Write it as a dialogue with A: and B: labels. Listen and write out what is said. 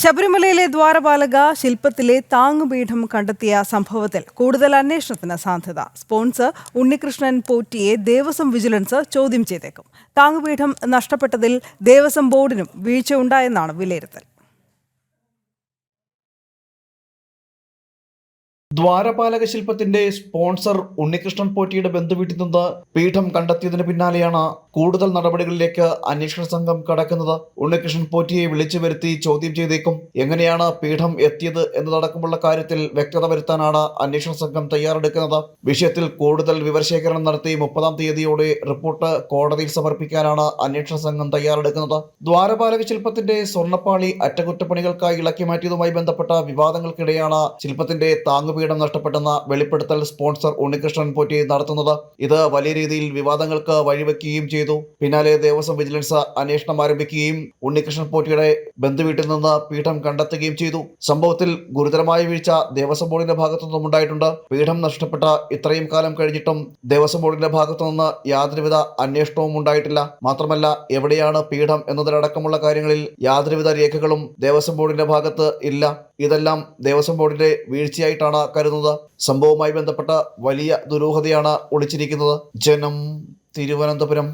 A: ശബരിമലയിലെ ദ്വാരപാലക ശില്പത്തിലെ താങ്ങുപീഠം കണ്ടെത്തിയ സംഭവത്തിൽ കൂടുതൽ അന്വേഷണത്തിന് സാധ്യത. സ്പോൺസർ ഉണ്ണികൃഷ്ണൻ പോറ്റിയെ ദേവസ്വം വിജിലൻസ് ചോദ്യം ചെയ്തേക്കും. താങ്ങുപീഠം നഷ്ടപ്പെട്ടതിൽ ദേവസ്വം ബോർഡിനും വീഴ്ചയുണ്ടായെന്നാണ് വിലയിരുത്തൽ.
B: ദ്വാരപാലക ശില്പത്തിന്റെ സ്പോൺസർ ഉണ്ണികൃഷ്ണൻ പോറ്റിയുടെ ബന്ധുവീട്ടിൽ നിന്ന് പീഠം കണ്ടെത്തിയതിന് പിന്നാലെയാണ് കൂടുതൽ നടപടികളിലേക്ക് അന്വേഷണ സംഘം കടക്കുന്നത്. ഉണ്ണികൃഷ്ണൻ പോറ്റിയെ വിളിച്ചു വരുത്തി ചോദ്യം ചെയ്തേക്കും എങ്ങനെയാണ് പീഠം എത്തിയത് എന്നതടക്കമുള്ള കാര്യത്തിൽ വ്യക്തത വരുത്താനാണ് അന്വേഷണ സംഘം തയ്യാറെടുക്കുന്നത്. വിഷയത്തിൽ കൂടുതൽ വിവരശേഖരണം നടത്തി മുപ്പതാം തീയതിയോടെ റിപ്പോർട്ട് കോടതിയിൽ സമർപ്പിക്കാനാണ് അന്വേഷണ സംഘം തയ്യാറെടുക്കുന്നത്. ദ്വാരപാലക ശില്പത്തിന്റെ സ്വർണപ്പാളി അറ്റകുറ്റപ്പണികൾക്കായി ഇളക്കി മാറ്റിയതുമായി ബന്ധപ്പെട്ട വിവാദങ്ങൾക്കിടെയാണ് ശില്പത്തിന്റെ താങ്ങുപീഠം നഷ്ടപ്പെട്ടെന്ന വെളിപ്പെടുത്തൽ സ്പോൺസർ ഉണ്ണികൃഷ്ണൻ പോറ്റി നടത്തുന്നത്. ഇത് വലിയ രീതിയിൽ വിവാദങ്ങൾക്ക് വഴിവെക്കുകയും ചെയ്തു. പിന്നാലെ ദേവസ്വം വിജിലൻസ് അന്വേഷണം ആരംഭിക്കുകയും ഉണ്ണികൃഷ്ണൻ പോറ്റിയുടെ ബന്ധുവീട്ടിൽ നിന്ന് പീഠം കണ്ടെത്തുകയും ചെയ്തു. സംഭവത്തിൽ ഗുരുതരമായ വീഴ്ച ദേവസ്വം ബോർഡിന്റെ ഭാഗത്തുനിന്നും ഉണ്ടായിട്ടുണ്ട്. പീഠം നഷ്ടപ്പെട്ട ഇത്രയും കാലം കഴിഞ്ഞിട്ടും ദേവസ്വം ബോർഡിന്റെ ഭാഗത്തുനിന്ന് യാതൊരുവിധ അന്വേഷണവും ഉണ്ടായിട്ടില്ല. മാത്രമല്ല എവിടെയാണ് പീഠം എന്നതിലടക്കമുള്ള കാര്യങ്ങളിൽ യാതൊരുവിധ രേഖകളും ദേവസ്വം ബോർഡിന്റെ ഭാഗത്ത് ഇല്ല. ഇതെല്ലാം ദേവസ്വം ബോർഡിന്റെ വീഴ്ചയായിട്ടാണ് കരുതുന്നത്. സംഭവവുമായി ബന്ധപ്പെട്ട വലിയ ദുരൂഹതയാണ് ഒളിച്ചിരിക്കുന്നത്. ജനം തിരുവനന്തപുരം.